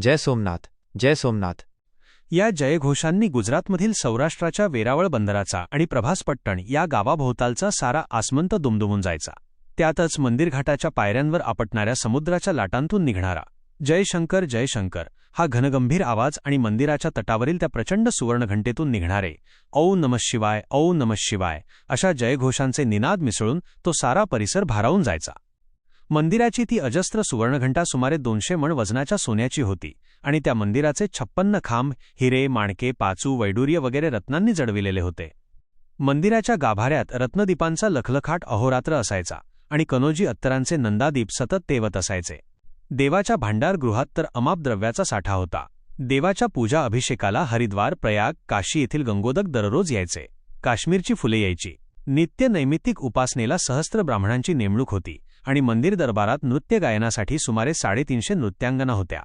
जय सोमनाथ जय सोमनाथ. या जयघोषांनी गुजरातमधील सौराष्ट्राच्या वेरावळ बंदराचा आणि प्रभासपट्टण या गावाभोवतालचा सारा आसमंत दुमदुमून जायचा. त्यातच मंदिरघाटाच्या पायऱ्यांवर आपटणाऱ्या समुद्राच्या लाटांतून निघणारा. जयशंकर जयशंकर हा घनगंभीर आवाज आणि मंदिराच्या तटावरील त्या प्रचंड सुवर्णघंटेतून निघणारे औ नमः शिवाय औ नमः शिवाय अशा जयघोषांचे निनाद मिसळून तो सारा परिसर भारावून जायचा. मंदिराची ती अजस्त्र सुवर्णघंटा सुमारे दोनशे मण वजनाच्या सोन्याची होती आणि त्या मंदिराचे छप्पन्न खांब हिरे माणके पाचू वैडूर्य वगैरे रत्नांनी जडविलेले होते. मंदिराच्या गाभाऱ्यात रत्नदीपांचा लखलखाट अहोरात्र असायचा आणि कनोजी अत्तरांचे नंदादीप सतत तेवत असायचे. देवाच्या भांडारगृहात तर अमाप द्रव्याचा साठा होता. देवाच्या पूजा अभिषेकाला हरिद्वार प्रयाग काशी येथील गंगोदक दररोज यायचे. काश्मीरची फुले यायची. नित्य नैमित्तिक उपासनेला सहस्त्र ब्राह्मणांची नेमणूक होती. आणि मंदिर दरबारात नृत्य गायनासाठी सुमारे साडेतीनशे नृत्यांगना होत्या.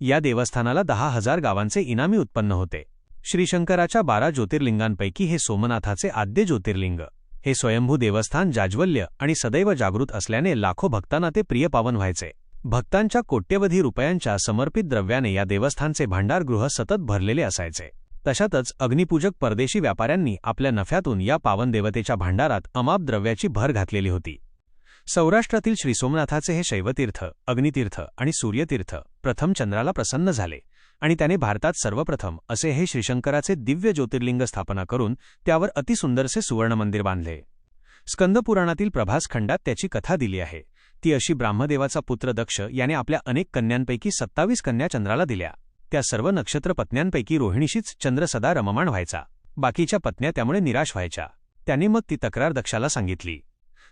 या देवस्थानाला दहा हजार गावांचे इनामी उत्पन्न होते. श्रीशंकराच्या बारा ज्योतिर्लिंगांपैकी हे सोमनाथाचे आद्य ज्योतिर्लिंग. हे स्वयंभू देवस्थान जाज्वल्य आणि सदैव जागृत असल्याने लाखो भक्तांना ते प्रियपावन व्हायचे. भक्तांच्या कोट्यवधी रुपयांच्या समर्पित द्रव्याने या देवस्थानचे भांडारगृह सतत भरलेले असायचे. तशातच अग्निपूजक परदेशी व्यापाऱ्यांनी आपल्या नफ्यातून या पावन देवतेच्या भांडारात अमाप द्रव्याची भर घातलेली होती. सौराष्ट्रातील श्री सोमनाथाचे हे शैवतीर्थ अग्नितीर्थ आणि सूर्यतीर्थ प्रथम चंद्राला प्रसन्न झाले आणि त्याने भारतात सर्वप्रथम असे हे श्रीशंकराचे दिव्य ज्योतिर्लिंग स्थापना करून त्यावर अतिसुंदरसे सुवर्णमंदिर बांधले. स्कंदपुराणातील प्रभास खंडात त्याची कथा दिली आहे. ती अशी ब्राह्मदेवाचा पुत्र दक्ष याने आपल्या अनेक कन्यांपैकी सत्तावीस कन्या चंद्राला दिल्या. त्या सर्व नक्षत्र पत्न्यांपैकी रोहिणीशीच चंद्र सदा रममाण व्हायचा. बाकीच्या पत्न्या त्यामुळे निराश व्हायच्या. त्याने मग ती तक्रार दक्षाला सांगितली.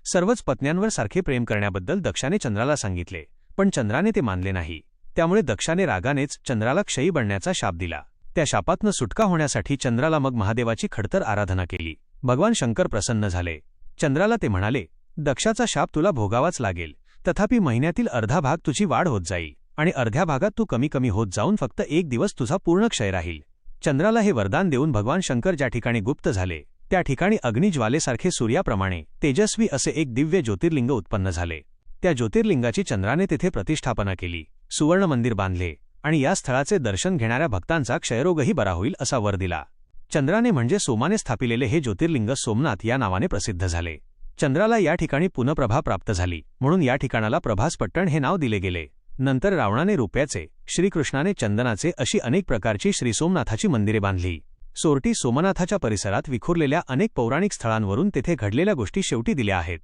सर्वच पत्न्यांवर सारखे प्रेम करण्याबद्दल दक्षाने चंद्राला सांगितले पण चंद्राने ते मानले नाही. त्यामुळे दक्षाने रागानेच चंद्राला क्षयी बनण्याचा शाप दिला. त्या शापातनं सुटका होण्यासाठी चंद्राला मग महादेवाची खडतर आराधना केली. भगवान शंकर प्रसन्न झाले. चंद्राला ते म्हणाले दक्षाचा शाप तुला भोगावाच लागेल. तथापि महिन्यातील अर्धा भाग तुझी वाढ होत जाईल आणि अर्ध्या भागात तू कमी कमी होत जाऊन फक्त एक दिवस तुझा पूर्ण क्षय राहील. चंद्राला हे वरदान देऊन भगवान शंकर ज्या ठिकाणी गुप्त झाले त्या ठिकाणी अग्निज्वालेसारखे सूर्याप्रमाणे तेजस्वी असे एक दिव्य ज्योतिर्लिंग उत्पन्न झाले. त्या ज्योतिर्लिंगाची चंद्राने तेथे प्रतिष्ठापना केली सुवर्ण मंदिर बांधले आणि या स्थळाचे दर्शन घेणाऱ्या भक्तांचा क्षयरोगही बरा होईल असा वर दिला. चंद्राने म्हणजे सोमाने स्थापिलेले हे ज्योतिर्लिंग सोमनाथ या नावाने प्रसिद्ध झाले. चंद्राला या ठिकाणी पुनप्रभा प्राप्त झाली म्हणून या ठिकाणाला प्रभासपट्टण हे नाव दिले गेले. नंतर रावणाने रुपयाचे श्रीकृष्णाने चंदनाचे अशी अनेक प्रकारची श्रीसोमनाथाची मंदिरे बांधली. सोरटी सोमनाथाच्या परिसरात विखुरलेल्या अनेक पौराणिक स्थळांवरून तेथे घडलेल्या गोष्टी शेवटी दिल्या आहेत.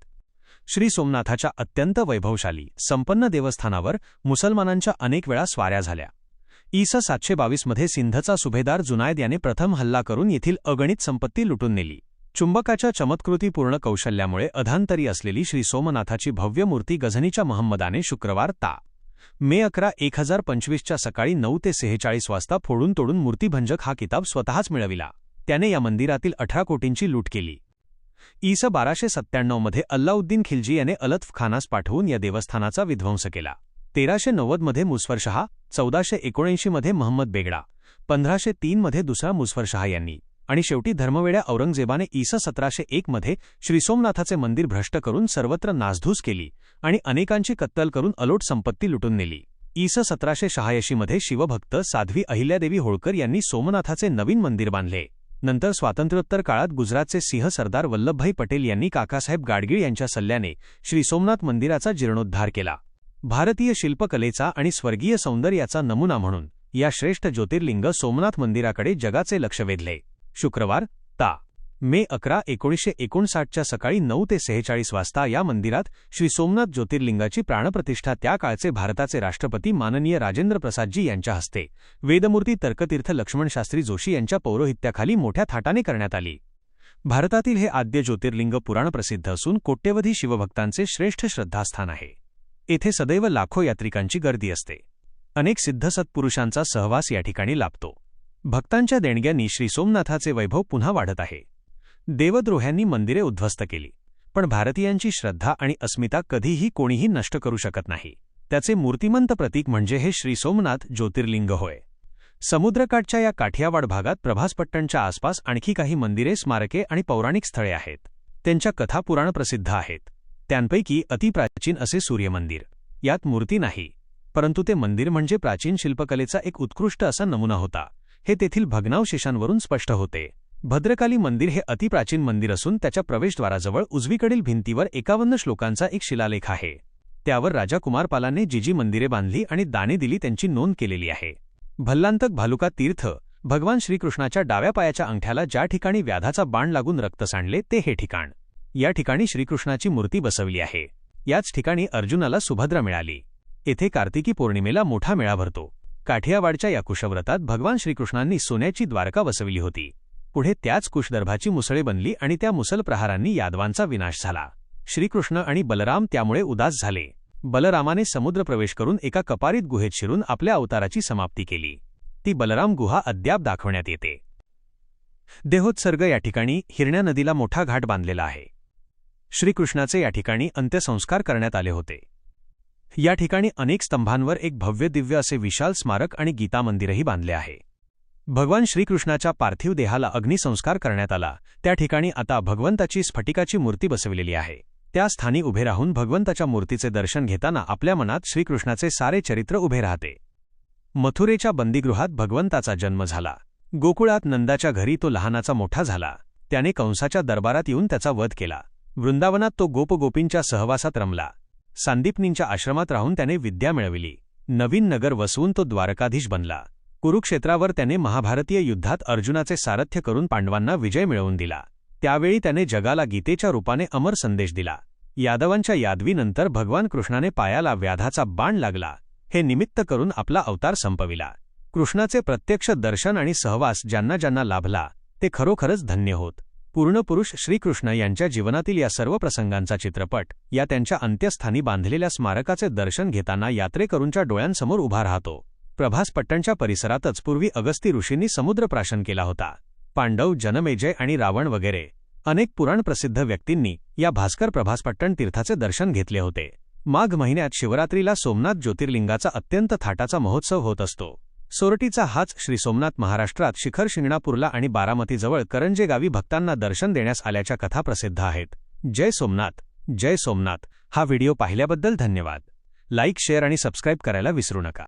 श्री सोमनाथाच्या अत्यंत वैभवशाली संपन्न देवस्थानावर मुसलमानांच्या अनेक वेळा स्वाऱ्या झाल्या. ईस सातशे बावीसमध्ये सिंधचा सुभेदार जुनायद याने प्रथम हल्ला करून येथील अगणित संपत्ती लुटून नेली. चुंबकाच्या चमत्कृतीपूर्ण कौशल्यामुळे अधांतरी असलेली श्री सोमनाथाची भव्य मूर्ती गझनीच्या महम्मदाने शुक्रवार ता मे अकरा एक हजार पंचवीसच्या सकाळी नऊ ते सेहेचाळीस वाजता फोडून तोडून मूर्तीभंजक हा किताब स्वतःच मिळविला. त्याने या मंदिरातील अठरा कोटींची लूट केली. ईस बाराशे सत्त्याण्णवमध्ये अल्लाउद्दीन खिलजी याने अलतफ खानास पाठवून या देवस्थानाचा विध्वंस केला. तेराशे नव्वदमध्ये मुस्फरशहा चौदाशे एकोणऐंशीमध्ये महम्मद बेगडा पंधराशे तीनमध्ये दुसरा मुस्फरशहा यांनी आणि शेवटी धर्मवेड्या औरंगजेबाने ईस सतराशे एकमध्ये श्रीसोमनाथाचे मंदिर भ्रष्ट करून सर्वत्र नासधूस केली आणि अनेकांची कत्तल करून अलोट संपत्ती लुटून नेली. ईस सतराशे शहाऐंशीमध्ये शिवभक्त साध्वी अहिल्यादेवी होळकर यांनी सोमनाथाचे नवीन मंदिर बांधले. नंतर स्वातंत्र्योत्तर काळात गुजरातचे सिंह सरदार वल्लभभाई पटेल यांनी काकासाहेब गाडगीळ यांच्या सल्ल्याने श्री सोमनाथ मंदिराचा जीर्णोद्धार केला. भारतीय शिल्पकलेचा आणि स्वर्गीय सौंदर्याचा नमुना म्हणून या श्रेष्ठ ज्योतिर्लिंग सोमनाथ मंदिराकडे जगाचे लक्ष वेधले. शुक्रवार ता. मे अकरा एकोणीसशे एकोणसाठच्या सकाळी नऊ ते सेहेचाळीस वाजता या मंदिरात श्री सोमनाथ ज्योतिर्लिंगाची प्राणप्रतिष्ठा त्या काळचे भारताचे राष्ट्रपती माननीय राजेंद्र प्रसादजी यांच्या हस्ते. वेदमूर्ती तर्कतीर्थ लक्ष्मणशास्त्री जोशी यांच्या पौरोहित्याखाली मोठ्या थाटाने करण्यात आली. भारतातील हे आद्य ज्योतिर्लिंग पुराणप्रसिद्ध असून कोट्यवधी शिवभक्तांचे श्रेष्ठ श्रद्धास्थान आहे. येथे सदैव लाखो यात्रिकांची गर्दी असते. अनेक सिद्ध सत्पुरुषांचा सहवास या ठिकाणी लाभतो. भक्तांच्या देणग्यांनी श्री सोमनाथाचे वैभव पुन्हा वाढत आहे. देवद्रोह्यांनी मंदिरे उद्ध्वस्त केली पण भारतीयांची श्रद्धा आणि अस्मिता कधीही कोणीही नष्ट करू शकत नाही. त्याचे मूर्तिमंत प्रतीक म्हणजे हे श्री सोमनाथ ज्योतिर्लिंग होय. समुद्रकाठच्या या काठियावाड भागात प्रभासपट्टणच्या आसपास आणखी काही मंदिरे स्मारके आणि पौराणिक स्थळे आहेत. त्यांच्या कथा पुराण प्रसिद्ध आहेत. त्यांपैकी अतिप्राचीन असे सूर्यमंदिर. यात मूर्ती नाही परंतु ते मंदिर म्हणजे प्राचीन शिल्पकलेचा एक उत्कृष्ट असा नमुना होता. हे तेथील भग्नावशेषांवरून स्पष्ट होते. भद्रकाली मंदिर हे अतिप्राचीन मंदिर असून त्याच्या प्रवेशद्वाराजवळ उजवीकडील भिंतीवर एकावन्न श्लोकांचा एक शिलालेख आहे. त्यावर राजा कुमारपालाने जी जी मंदिरे बांधली आणि दाने दिली त्यांची नोंद केलेली आहे. भल्लांतक भालुका तीर्थ भगवान श्रीकृष्णाच्या डाव्या पायाच्या अंगठ्याला ज्या ठिकाणी व्याधाचा बाण लागून रक्त सांडले ते हे ठिकाण. या ठिकाणी श्रीकृष्णाची मूर्ती बसवली आहे. याच ठिकाणी अर्जुनाला सुभद्रा मिळाली. येथे कार्तिकी पौर्णिमेला मोठा मेळा भरतो. काठियावाडच्या या कुशव्रतात भगवान श्रीकृष्णांनी सोन्याची द्वारका वसविली होती. पुढे त्याच कुशदर्भाची मुसळे बनली आणि त्या मुसलप्रहारांनी यादवांचा विनाश झाला. श्रीकृष्ण आणि बलराम त्यामुळे उदास झाले. बलरामाने समुद्र प्रवेश करून एका कपारीत गुहेत शिरून आपल्या अवताराची समाप्ती केली. ती बलराम गुहा अद्याप दाखवण्यात येते. देहोत्सर्ग या ठिकाणी हिरण्या नदीला मोठा घाट बांधलेला आहे. श्रीकृष्णाचे या ठिकाणी अंत्यसंस्कार करण्यात आले होते. या ठिकाणी अनेक स्तंभांवर एक भव्य दिव्य असे विशाल स्मारक आणि गीता मंदिरही बांधले आहे. भगवान श्रीकृष्णाच्या पार्थिव देहाला अग्निसंस्कार करण्यात आला. त्या ठिकाणी आता भगवंताची स्फटिकाची मूर्ती बसविलेली आहे. त्या स्थानी उभे राहून भगवंताच्या मूर्तीचे दर्शन घेताना आपल्या मनात श्रीकृष्णाचे सारे चरित्र उभे राहते. मथुरेच्या बंदीगृहात भगवंताचा जन्म झाला. गोकुळात नंदाच्या घरी तो लहानाचा मोठा झाला. त्याने कंसाच्या दरबारात येऊन त्याचा वध केला. वृंदावनात तो गोपगोपींच्या सहवासात रमला. सांदीपनींच्या आश्रमात राहून त्याने विद्या मिळविली. नवीन नगर वसवून तो द्वारकाधीश बनला. कुरुक्षेत्रावर त्याने महाभारतीय युद्धात अर्जुनाचे सारथ्य करून पांडवांना विजय मिळवून दिला. त्यावेळी त्याने जगाला गीतेच्या रूपाने अमर संदेश दिला. यादवांच्या यादवीनंतर भगवान कृष्णाने पायाला व्याधाचा बाण लागला. हे निमित्त करून आपला अवतार संपविला. कृष्णाचे प्रत्यक्ष दर्शन आणि सहवास ज्यांना ज्यांना लाभला ते खरोखरच धन्य होत. पूर्णपुरुष श्रीकृष्ण यांच्या जीवनातील या सर्व प्रसंगांचा चित्रपट या त्यांच्या अंत्यस्थानी बांधलेल्या स्मारकाचे दर्शन घेताना यात्रेकरूंच्या डोळ्यांसमोर उभा राहतो. प्रभासपट्टणच्या परिसरातच पूर्वी अगस्ती ऋषींनी समुद्रप्राशन केला होता. पांडव जनमेजय आणि रावण वगैरे अनेक पुराणप्रसिद्ध व्यक्तींनी या भास्कर प्रभासपट्टण तीर्थाचे दर्शन घेतले होते. माघ महिन्यात शिवरात्रीला सोमनाथ ज्योतिर्लिंगाचा अत्यंत थाटाचा महोत्सव होत असतो. सोरटीचा हाच श्री सोमनाथ महाराष्ट्रात शिखर शिंगणापूरला आणि बारामतीजवळ करंजे गावी भक्तांना दर्शन देण्यास आल्याच्या कथा प्रसिद्ध आहेत. जय सोमनाथ जय सोमनाथ. हा व्हिडिओ पाहिल्याबद्दल धन्यवाद. लाईक शेअर आणि सबस्क्राईब करायला विसरू नका.